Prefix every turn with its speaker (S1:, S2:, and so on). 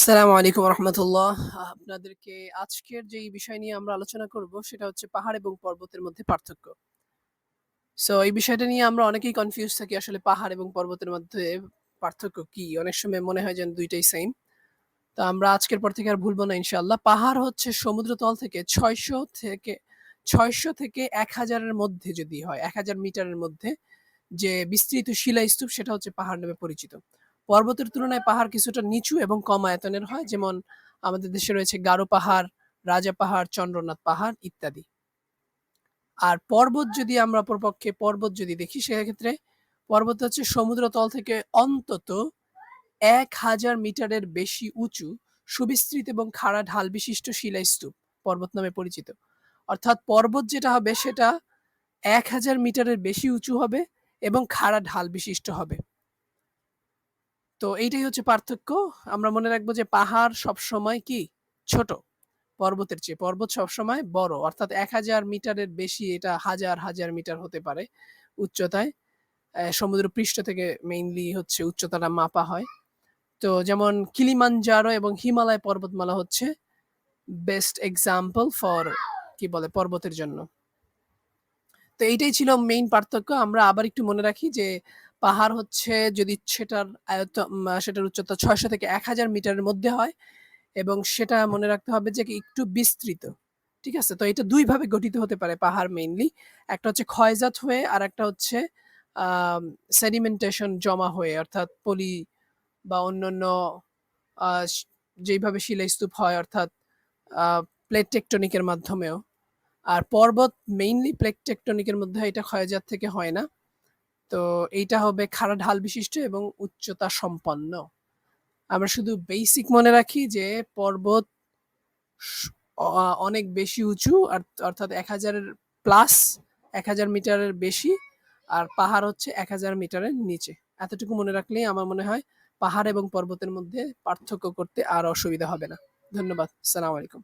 S1: আসসালামু আলাইকুম রহমতুল্লাহ আপনাদেরকে আজকের যেই বিষয় নিয়ে আমরা আলোচনা করব, সেটা হচ্ছে পাহাড় এবং পর্বতের মধ্যে পার্থক্য। সো এই বিষয়টা নিয়ে আমরা অনেকেই কনফিউজ থাকি, আসলে পাহাড় এবং পর্বতের মধ্যে পার্থক্য কি? অনেক সময় মনে হয় যেন দুইটাই সেম তো আমরা আজকের পর থেকে আর ভুলবো না ইনশাল্লাহ পাহাড় হচ্ছে সমুদ্রতল থেকে ছয়শো থেকে ছয়শো থেকে এক হাজারের মধ্যে যদি হয়, এক হাজার মিটারের মধ্যে যে বিস্তৃত শিলা স্তূপ সেটা হচ্ছে পাহাড় নামে পরিচিত। পর্বতের তুলনায় পাহাড় কিছুটা নিচু এবং কম আয়তনের হয়, যেমন আমাদের দেশে রয়েছে গারো পাহাড়, রাজা পাহাড়, চন্দ্রনাথ পাহাড় ইত্যাদি। আর পর্বত যদি আমরা অপরপক্ষে পর্বত যদি দেখি, সেক্ষেত্রে পর্বত হচ্ছে সমুদ্রতল থেকে অন্তত এক হাজার মিটারের বেশি উঁচু, সুবিস্তৃত এবং খাড়া ঢাল বিশিষ্ট শিলাস্তূপ পর্বত নামে পরিচিত। অর্থাৎ পর্বত যেটা হবে, সেটা এক হাজার মিটারের বেশি উঁচু হবে এবং খাড়া ঢাল বিশিষ্ট হবে। তো এইটাই হচ্ছে পার্থক্য। আমরা মনে রাখব যে পাহাড় সবসময় কি? ছোট। পর্বতের চেয়ে পর্বত সবসময় বড়। অর্থাৎ এক হাজার মিটারের বেশি এটা হাজার হাজার মিটার হতে পারে উচ্চতায়। সমুদ্র পৃষ্ঠ থেকে মেইনলি হচ্ছে উচ্চতাটা মাপা হয়। তো যেমন কিলিমানজারো এবং হিমালয় পর্বতমালা হচ্ছে বেস্ট এক্সাম্পল ফর কি বলে পর্বতের জন্য। তো এইটাই ছিল মেইন পার্থক্য। আমরা আবার একটু মনে রাখি যে পাহাড় হচ্ছে যদি সেটার আয়ত সেটার উচ্চতা ছয়শো থেকে এক হাজার মিটারের মধ্যে হয় এবং সেটা মনে রাখতে হবে যে একটু বিস্তৃত, ঠিক আছে? তো এটা দুই ভাবে গঠিত হতে পারে পাহাড় মেইনলি একটা হচ্ছে ক্ষয়জাত হয়ে আর একটা হচ্ছে সেডিমেন্টেশন জমা হয়ে, অর্থাৎ পলি বা অন্যান্য যেইভাবে শিলাস্তূপ হয়, অর্থাৎ প্লেট টেকটনিকের মাধ্যমেও। আর পর্বত মেইনলি প্লেট টেকটনিকের মধ্যে এটা ক্ষয়জাত থেকে হয় না। তো এইটা হবে খাড়া ঢাল বিশিষ্ট এবং উচ্চতা সম্পন্ন। আমরা শুধু বেসিক মনে রাখি যে পর্বত অনেক বেশি উঁচু, আর অর্থাৎ এক হাজারের প্লাস এক হাজার মিটারের বেশি, আর পাহাড় হচ্ছে এক হাজার মিটারের নিচে। এতটুকু মনে রাখলেই আমার মনে হয় পাহাড় এবং পর্বতের মধ্যে পার্থক্য করতে আর অসুবিধা হবে না। ধন্যবাদ। সালাম আলাইকুম।